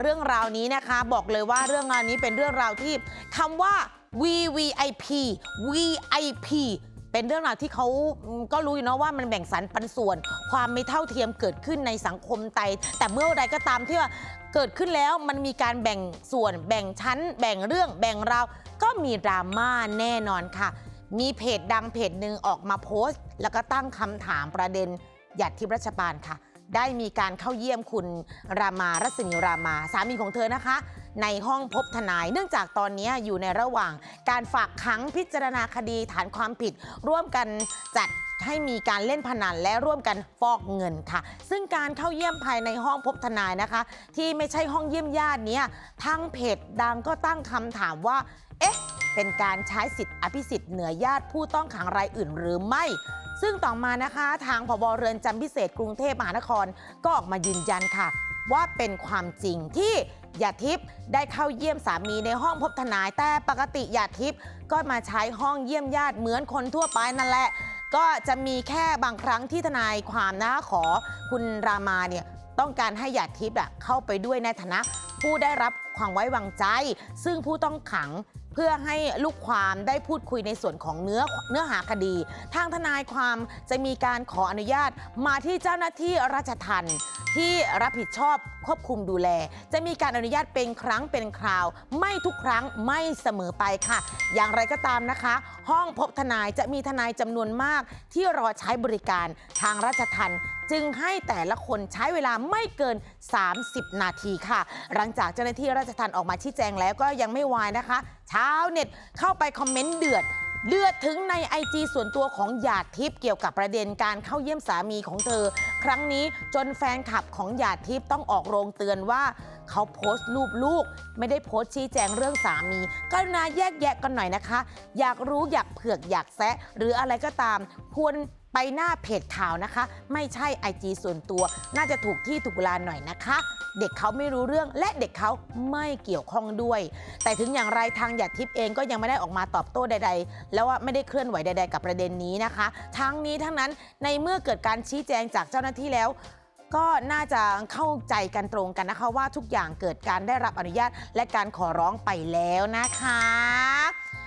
เรื่องราวนี้นะคะบอกเลยว่าเรื่องราวนี้เป็นเรื่องราวที่คำว่า VVIP VIP เป็นเรื่องราวที่เขาก็รู้อยู่เนาะว่ามันแบ่งสรรปันส่วน ความไม่เท่าเทียมเกิดขึ้นในสังคมไทยแต่เมื่อใดก็ตามที่ว่าเกิดขึ้นแล้วมันมีการแบ่งส่วน แบ่งชั้น แบ่งเรื่อง แบ่งราว ก็มีดราม่าแน่นอนค่ะ มีเพจดังเพจหนึ่งออกมาโพสต์ แล้วก็ตั้งคำถามประเด็นหยัดทิพย์รัชบาลค่ะ ได้มีการเข้าเยี่ยมคุณรามารัศมีรามา สามีของเธอนะคะ ในห้องพบทนาย เนื่องจากตอนนี้อยู่ในระหว่างการฝากขังพิจารณาคดีฐานความผิด ร่วมกันจัดให้มีการเล่นพนันและร่วมกันฟอกเงินค่ะ ซึ่งการเข้าเยี่ยมภายในห้องพบทนายนะคะ ที่ไม่ใช่ห้องเยี่ยมญาติเนี้ยทางเพจดังก็ตั้งคำถามว่า เอ๊ะ เป็นการใช้สิทธิอภิสิทธิ์เหนือญาติผู้ต้องขังรายอื่นหรือไม่ ซึ่งต่อมานะคะ ทางพบเรือนจำพิเศษกรุงเทพมหานครก็ออกมายืนยันค่ะ ว่าเป็นความจริงที่หยาทิพย์ได้เข้าเยี่ยมสามีในห้องพบทนาย แต่ปกติหยาทิพย์ก็มาใช้ห้องเยี่ยมญาติเหมือนคนทั่วไปนั่นแหละ ก็จะมีแค่บางครั้งที่ทนายความนะขอคุณรามาเนี่ยต้องการให้หยาดทิพย์อะเข้าไปด้วยในฐานะผู้ได้รับความไว้วางใจ ซึ่งผู้ต้องขังเพื่อให้ลูกความได้พูดคุยในส่วนของเนื้อเนื้อหาคดี ทางทนายความจะมีการขออนุญาตมาที่เจ้าหน้าที่ราชทัณฑ์ที่รับผิดชอบควบคุมดูแล จะมีการอนุญาตเป็นครั้งเป็นคราว ไม่ทุกครั้งไม่เสมอไปค่ะ อย่างไรก็ตามนะคะ ห้องพบทนายจะมีทนายจำนวนมาก ที่รอใช้บริการทางราชทัณฑ์จึงให้แต่ละคนใช้เวลาไม่เกิน 30 นาทีค่ะ หลังจากเจ้าหน้าที่ราชทัณฑ์ออกมาชี้แจงแล้วก็ยังไม่วายนะคะชาวเน็ตเข้าไปคอมเมนต์เดือดเดือดถึงใน IG ส่วนตัวของหยาดทิพย์เกี่ยวกับประเด็นการเข้าเยี่ยมสามีของเธอ ครั้งนี้จนแฟนคลับของหยาดทิพย์ต้องออกโรงเตือนว่าเขาโพสต์รูปลูก ไม่ได้โพสต์ชี้แจงเรื่องสามีกรุณาแยกแยะกันหน่อยนะคะ อยากรู้อยากเผือกอยากแซะหรืออะไรก็ตามควร ไปหน้าเพจข่าวนะคะ ไม่ใช่ IG ส่วนตัว น่าจะถูกที่ถูกเวลาหน่อยนะคะ เด็กเขาไม่รู้เรื่องและเด็กเขาไม่เกี่ยวข้องด้วย แต่ถึงอย่างไรทางหยาดทิพย์เองก็ยังไม่ได้ออกมาตอบโต้ใด ๆ แล้วว่าไม่ได้เคลื่อนไหวใด ๆ กับประเด็นนี้นะคะ ทั้งนี้ทั้งนั้นในเมื่อเกิดการชี้แจงจากเจ้าหน้าที่แล้วก็น่าจะเข้าใจกันตรงกันนะคะว่าทุกอย่างเกิดการได้รับอนุญาตและการขอร้องไปแล้วนะคะ